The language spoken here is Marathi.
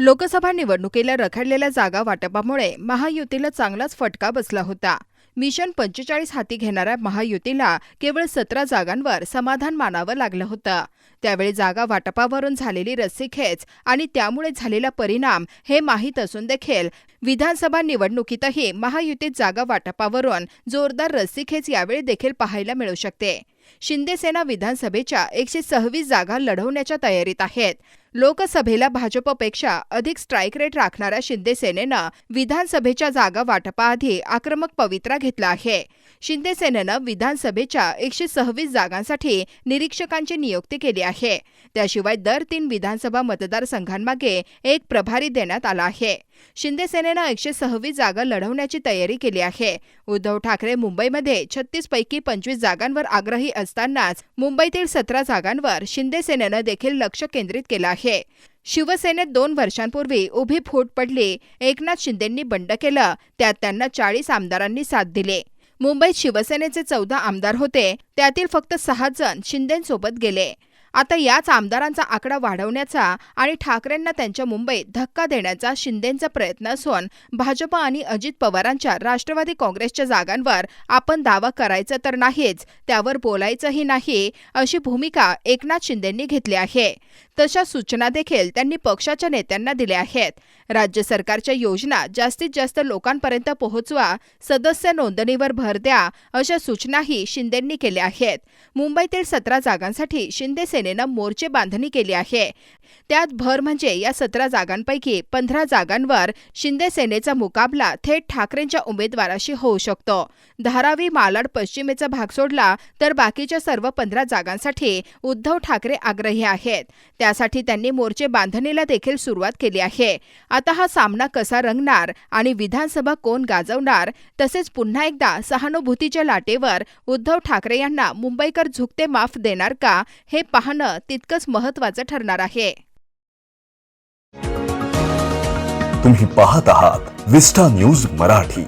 लोकसभा निवडणुकीला रखडलेल्या जागा वाटपामुळे महायुतीला चांगलाच फटका बसला होता. मिशन पंचेचाळीस हाती घेणाऱ्या महायुतीला केवळ सतरा जागांवर समाधान मानावं लागलं होतं. त्यावेळी जागा वाटपावरून झालेली रस्सीखेच आणि त्यामुळे झालेला परिणाम हे माहीत असून देखील विधानसभा निवडणुकीतही महायुतीत जागा वाटपावरून जोरदार रस्सीखेच यावेळी देखील पाहायला मिळू शकते. शिंदेसेना विधानसभेच्या एकशे सव्वीस जागा लढवण्याच्या तयारीत आहेत. लोकसभेला भाजपपेक्षा अधिक स्ट्राईक रेट राखणाऱ्या शिंदेसेनेनं विधानसभेच्या जागा वाटपाआधी आक्रमक पवित्रा घेतला आहे. शिंदेसेनेनं विधानसभेच्या एकशे सव्वीस जागांसाठी निरीक्षकांची नियुक्ती केली आहे. त्याशिवाय दर तीन विधानसभा मतदारसंघांमागे एक प्रभारी देण्यात आला आहे. शिंदेसेनेनं एकशे सव्वीस जागा लढवण्याची तयारी केली आहे. उद्धव ठाकरे मुंबईमध्ये छत्तीस पैकी पंचवीस जागांवर आग्रही असतानाच मुंबईतील सतरा जागांवर शिंदेसेनेनं देखील लक्ष केंद्रित केलं आहे शिवसेनेत दोन वर्षांपूर्वी उभी फूट पडली. एकनाथ शिंदेंनी बंड केलं. त्यात त्यांना चाळीस आमदारांनी साथ दिली. मुंबईत शिवसेनेचे चौदा आमदार होते. त्यातील फक्त सहा जण शिंदेंसोबत गेले. आता याच आमदारांचा आकडा वाढवण्याचा आणि ठाकरेंना त्यांच्या मुंबईत धक्का देण्याचा शिंदेंचा प्रयत्न असून भाजप आणि अजित पवारांच्या राष्ट्रवादी काँग्रेसच्या जागांवर आपण दावा करायचा तर नाहीच त्यावर बोलायचंही नाही अशी भूमिका एकनाथ शिंदेंनी घेतली आहे. तशा सूचना देखील त्यांनी पक्षाच्या नेत्यांना दिल्या आहेत. राज्य सरकारच्या योजना जास्तीत जास्त लोकांपर्यंत पोहोचवा सदस्य नोंदणीवर भर द्या अशा सूचनाही शिंदेंनी केल्या आहेत. मुंबईतील सतरा जागांसाठी शिंदे सेनेनं मोर्चे बांधणी केली आहे. त्यात भर म्हणजे या सतरा जागांपैकी पंधरा जागांवर शिंदे सेनेचा मुकाबला थेट ठाकरेंच्या उमेदवाराशी होऊ शकतो. धारावी मालाड पश्चिमेचा भाग सोडला तर बाकीच्या सर्व पंधरा जागांसाठी उद्धव ठाकरे आग्रही आहेत. त्यासाठी त्यांनी मोर्चे बांधणीला देखील सुरुवात केली आहे. आता हा सामना कसा रंगणार आणि विधानसभा कोण गाजवणार तसेच पुन्हा एकदा सहानुभूतीच्या लाटेवर उद्धव ठाकरे यांना मुंबईकर झुकते माफ देणार का हे पाहणं तितकंच महत्त्वाचं ठरणार आहे. तुम्ही पाहत आहात विस्टा न्यूज मराठी.